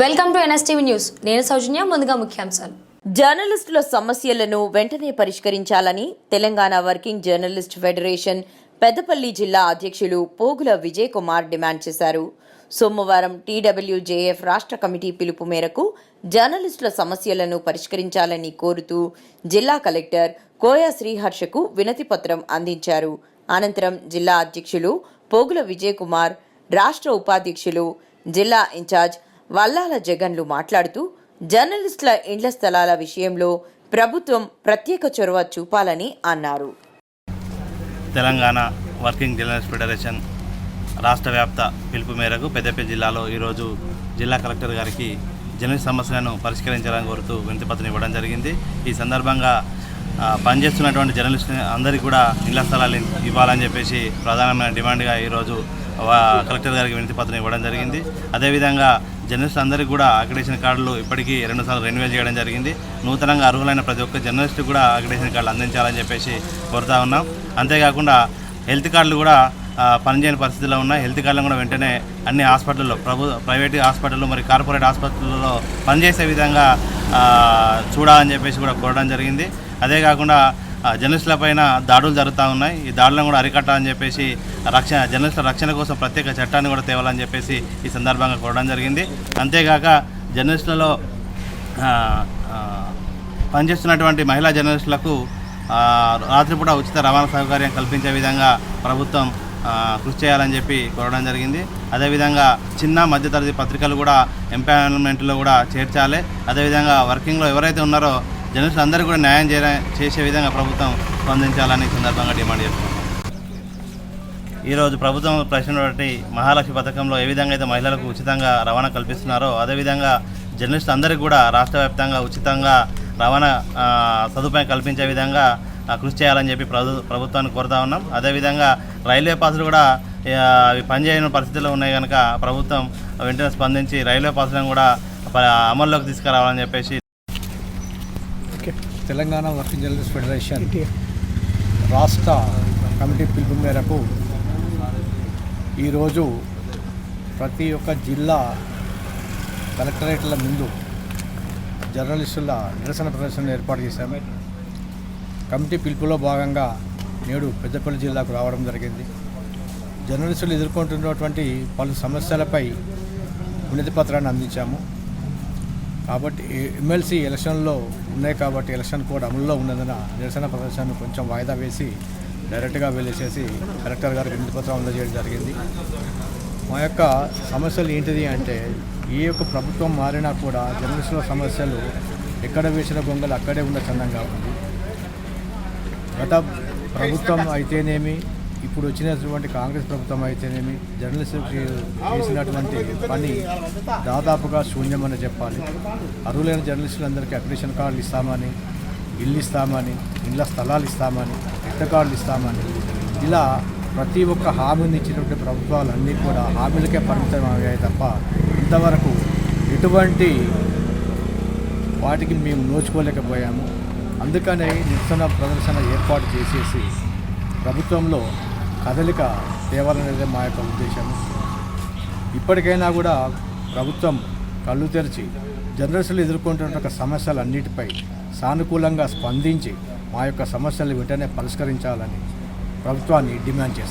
Welcome to NSTV news. నేను సౌజన్య ముందుగా ముఖ్యాంశాలు. జర్నలిస్టుల సమస్యలను వెంటనే పరిష్కరించాలని Telangana working journalist federation Peddapalli జిల్లా అధ్యక్షులు పోగుల విజయ్ కుమార్ డిమాండ్ చేశారు. సోమవారం టీడబ్ల్యూజేఎఫ్ రాష్ట్ర కమిటీ పిలుపు మేరకు జర్నలిస్టుల సమస్యలను పరిష్కరించాలని కోరుతూ జిల్లా కలెక్టర్ కోయ శ్రీహర్షకు వినతి పత్రం అందించారు. అనంతరం జిల్లా అధ్యక్షులు పోగుల విజయ్ కుమార్ రాష్ట్ర ఉపాధ్యక్షులు జిల్లా ఇన్ఛార్జ్ వల్లాల జగన్లు మాట్లాడుతూ జర్నలిస్టుల ఇండ్ల స్థలాల విషయంలో ప్రభుత్వం ప్రత్యేక చొరవ చూపాలని అన్నారు. తెలంగాణ వర్కింగ్ జర్నలిస్ట్ ఫెడరేషన్ రాష్ట్ర వ్యాప్త పిలుపు మేరకు పెద్దపల్లి జిల్లాలో ఈరోజు జిల్లా కలెక్టర్ గారికి జర్నలిస్ట్ సమస్యలను పరిష్కరించాలని కోరుతూ వినతిపత్రం ఇవ్వడం జరిగింది. ఈ సందర్భంగా పనిచేస్తున్నటువంటి జర్నలిస్ట్ అందరికీ కూడా ఇళ్ళ స్థలాలు ఇవ్వాలని చెప్పేసి ప్రధానమైన డిమాండ్గా ఈరోజు కలెక్టర్ గారికి వినతిపత్రం ఇవ్వడం జరిగింది. అదేవిధంగా జర్నలిస్ట్ అందరికీ కూడా అక్రిడేషన్ కార్డులు ఇప్పటికీ రెండుసార్లు రెన్యువల్ చేయడం జరిగింది. నూతనంగా అర్హులైన ప్రతి ఒక్క జర్నలిస్ట్ కూడా అక్రిడేషన్ కార్డులు అందించాలని చెప్పేసి కోరుతా ఉన్నాం. అంతేకాకుండా హెల్త్ కార్డులు కూడా పనిచేయని పరిస్థితిలో ఉన్నాయి. హెల్త్ కార్డులను కూడా వెంటనే అన్ని హాస్పిటల్లో ప్రభు ప్రైవేట్ హాస్పిటల్లో మరి కార్పొరేట్ హాస్పిటల్లో పనిచేసే విధంగా చూడాలని చెప్పేసి కూడా కోరడం జరిగింది. అదే కాకుండా జర్నలిస్టుల పైన దాడులు జరుగుతూ ఉన్నాయి. ఈ దాడులను కూడా అరికట్టాలని చెప్పేసి రక్షణ జర్నలిస్టుల రక్షణ కోసం ప్రత్యేక చట్టాన్ని కూడా తేవాలని చెప్పేసి ఈ సందర్భంగా కోరడం జరిగింది. అంతేగాక జర్నలిస్టులలో పనిచేస్తున్నటువంటి మహిళా జర్నలిస్టులకు రాత్రిపూట ఉచిత రవాణా సౌకర్యం కల్పించే విధంగా ప్రభుత్వం కృషి చేయాలని చెప్పి కోరడం జరిగింది. అదేవిధంగా చిన్న మధ్యతరగతి పత్రికలు కూడా ఎంపానల్మెంట్లో కూడా చేర్చాలి. అదేవిధంగా వర్కింగ్లో ఎవరైతే ఉన్నారో జర్నలిస్ట్ అందరికీ కూడా న్యాయం చేయ చేసే విధంగా ప్రభుత్వం స్పందించాలని సందర్భంగా డిమాండ్ చేస్తున్నాం. ఈరోజు ప్రభుత్వం ప్రశ్నటువంటి మహాలక్ష్మి పథకంలో ఏ విధంగా అయితే మహిళలకు ఉచితంగా రవాణా కల్పిస్తున్నారో అదేవిధంగా జర్నలిస్ట్ అందరికీ కూడా రాష్ట్ర వ్యాప్తంగా ఉచితంగా రవాణా సదుపాయం కల్పించే విధంగా కృషి చేయాలని చెప్పి ప్రభు ప్రభుత్వాన్ని కోరుతా ఉన్నాం. అదేవిధంగా రైల్వే పాసులు కూడా అవి పనిచేయని పరిస్థితుల్లో ఉన్నాయి కనుక ప్రభుత్వం వెంటనే స్పందించి రైల్వే పాసులను కూడా అమల్లోకి తీసుకురావాలని చెప్పేసి తెలంగాణ వర్కింగ్ జర్నలిస్ట్ ఫెడరేషన్ రాష్ట్ర కమిటీ పిలుపు మేరకు ఈరోజు ప్రతి ఒక్క జిల్లా కలెక్టరేట్ల ముందు జర్నలిస్టుల నిరసన ప్రదర్శన ఏర్పాటు చేశాము కమిటీ పిలుపులో భాగంగా నేడు పెద్దపల్లి జిల్లాకు రావడం జరిగింది. జర్నలిస్టులు ఎదుర్కొంటున్నటువంటి పలు సమస్యలపై వినతి పత్రాన్ని అందించాము. కాబట్టి ఎమ్మెల్సీ ఎలక్షన్లో ఉన్నాయి కాబట్టి ఎలక్షన్ కోడ్ అమల్లో ఉన్నందున నిరసన ప్రదర్శనను కొంచెం వాయిదా వేసి డైరెక్ట్గా వెళ్ళేసేసి కలెక్టర్ గారికి వినతి పత్రం అందజేయడం జరిగింది. మా యొక్క సమస్యలు ఏంటిది అంటే ఈ యొక్క ప్రభుత్వం మారినా కూడా జర్నలిస్టుల సమస్యలు ఎక్కడ వేసిన గొంగలు అక్కడే ఉన్న చందంగా ఉంది. గత ప్రభుత్వం అయితేనేమి ఇప్పుడు వచ్చినటువంటి కాంగ్రెస్ ప్రభుత్వం అయితేనేమి జర్నలిస్టులకి చేసినటువంటి పని దాదాపుగా శూన్యమని చెప్పాలి. అర్హులైన జర్నలిస్టులందరికీ అక్రిడేషన్ కార్డులు ఇస్తామని ఇల్లు ఇస్తామని ఇళ్ళ స్థలాలు ఇస్తామని రెడ్ కార్డులు ఇస్తామని. ఇలా ప్రతి ఒక్క హామీని ఇచ్చినటువంటి ప్రభుత్వాలన్నీ కూడా హామీలకే పరిమితం అయ్యాయి తప్ప ఇంతవరకు ఎటువంటి వాటికి మేము నోచుకోలేకపోయాము. అందుకనే నిరసన ప్రదర్శన ఏర్పాటు చేసేసి ప్రభుత్వంలో కదలిక తేవాలనేది మా యొక్క ఉద్దేశం. ఇప్పటికైనా కూడా ప్రభుత్వం కళ్ళు తెరిచి జర్నలిస్టులు ఎదుర్కొంటున్న సమస్యలన్నిటిపై సానుకూలంగా స్పందించి మా యొక్క సమస్యలు వెంటనే పరిష్కరించాలని ప్రభుత్వాన్ని డిమాండ్ చేస్తాం.